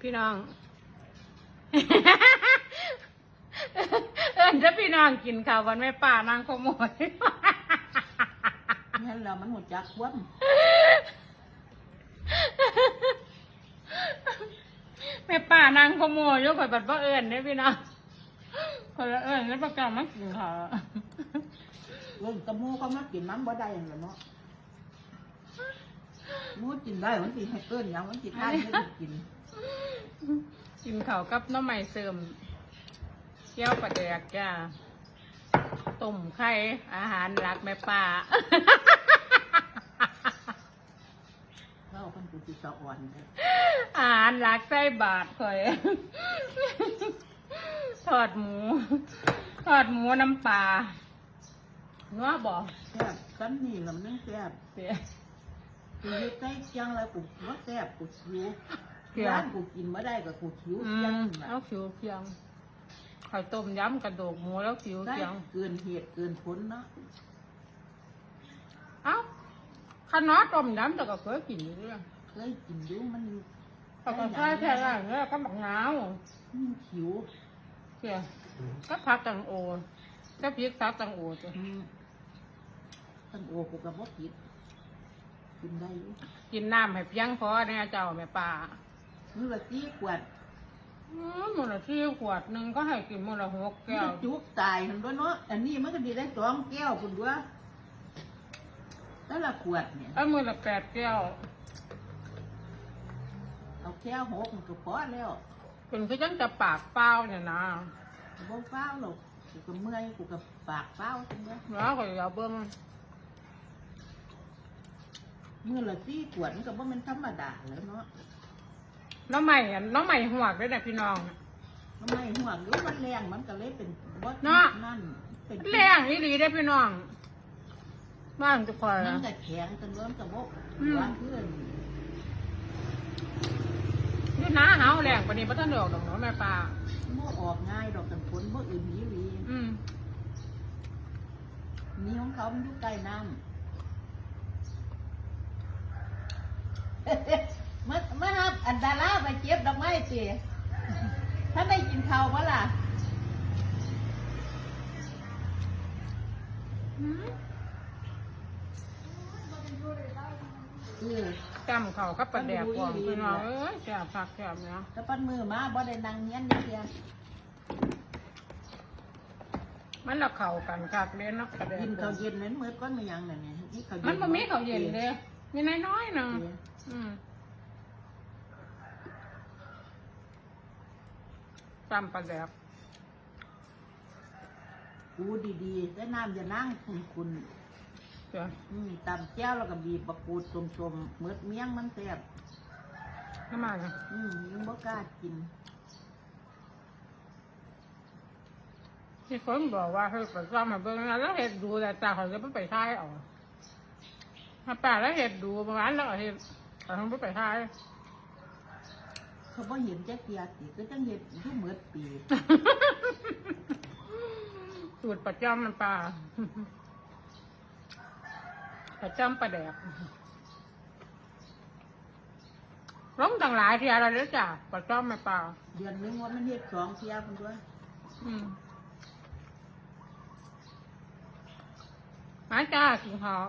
พี่น้อง เอิญถ้าพี่น้องกินข้าววันแม่ป่านางขโมยงั้นเรามันหมดจักคว่แม่ป่านางขโมยยกข่อยบัดบ่เอิญได้อพี่น้องคนละเอิญแล้วประกาศมากินข้าวำเรื่องตะมูเขามากินน้ำบ่ได้อย่างละเนาะมูกินได้มันสิให้เอิ้นหยังมันสิทานไม่ได้กิน กินข้าวกับหน้ำใหม่เสริมเกี๊ยวปลาแดกจ้าต้มไข่อาหารหลักแม่ป่าเข้าคนกูสิสะอ่อนเลยอาหารหลักใส่บาทข่อยทอดหมู ทอดหมูน้ำปลาเนื้อบอกแซ่บกันนี่ลำนึงแซ่บเสียกูเฮ็ดใกล้เคียงแล้วกูว่าแซ่บกูคิว เคียงร้านกูกินมาได้กับกูคิวอืเคียงมน่ะเอาผิวเคียงไข่ต้มยำกระดูกหมูแล้วผิวได้เคียง เกินเหตุเกินผลเนาะเอ้าขนอต้มยำแต่ก็เคยกินอยู่เรื่องเคยกินอยู่มันอยู่แต่ก็ใช่แค่ไรเนี่ยก็บักนาวอืมคิวเสียก็พักตังโอก็พริกพักตังโอจ้ะอืมตั้งโอกูกับบ่ผิดกินได้อยู่กินน้ำให้เพียงพอเนี่ยเจ้าแม่ป่า มื้อละสี่ขวดอืมมื้อละที่ขวดหนึ่งก็ให้กินมื้อละหกมันแก้วก็จุกตายหั่นด้วยเนาะอันนี้มันก็ดีได้สองแก้วพุ่นด้วยแต่ละขวดเนี่ยเอามื้อละแปดแก้ว เอาแก้วหกมันก็พอแล้วเป็นคือจังจะปากเปล่าเนี่ยนะบ่เฝ้าวหรอกกูก็เมื่อยกูก็ปากเฝ้าวจังเลยแล้วก็อย่าเบิ่งมื้อละสี่ขวดมันก็บ่แม่นธรรมดาแล้วเนาะ น้องใหม่อะน้องใหม่หวกด้วยนะพี่น้อง ทำไมหัวหรือมันแรงมันก็เลยเป็นบ่เนาะ นั่นเป็นแรงนี่ดีได้อพี่น้องบ้านจะคอยมันนะก็แข็งจนเริ่มจะบกอืมวางเพื่อนนี่น้าหาวแรงปานนี้บ่ทันได้ออกดอกเนาะแม่ป้าบ่ออกง่ายดอกกันฝนบ่อื่นนี้หลีอืมนี่ของเขามันอยู่ใกล้น้ำมามาครับ อันดาราไปเก็บดอกไม้สิถ้าไม่กินข้าวบ่ล่ะอืมเออ จำเขากับปลาแดกกวางพี่น้องเอ้ยแซ่บผักแซ่บเนาะถ้าปั้นมือมาบ่ได้นั่งเงี้ยนนี่เดียวมันละเข้ากันคักเด้เนาะปลาแดกกินกวาข้างวเย็นนั้นมื้อก้อนมายังน่ะเนี่ยนี่ข้าวเย็นมันบ่มีข้าวเย็นเด้มีน้อยๆหนึงเอออืม จำปลาแดกกูดีๆได้น้ำจะนั่งคุณเจ้ะๆอืมตำแก้วแล้วก็บีบมะกรูดสมๆเมือดเมี่ยงมันแซ่บน้ำมันนะอืมยังบ่กล้ากินที่คนบอกว่าเฮ้ยไปซ่อมมาเบิ่งนะแล้วเห็ดดูแต่ตาเขาจะไม่ไปท้ายเอาถ้าป่าแล้วเห็ดดูประมาณแล้วก็เห็ดเขาทำไม่ไปท้าย เขาบ่เห็นแจ๊กเกียติก็จังเห็ดอยู่เมือดปีสูตรประจำมันป่าประจำประแดกล้มต่างหลายทีอะไรแล้วจ้ะประจำมันป่าเดือนหนึงว่ามันเฮ็ดสองเที่ยพุ่นด้วยอืมมาจ้ากินข้าว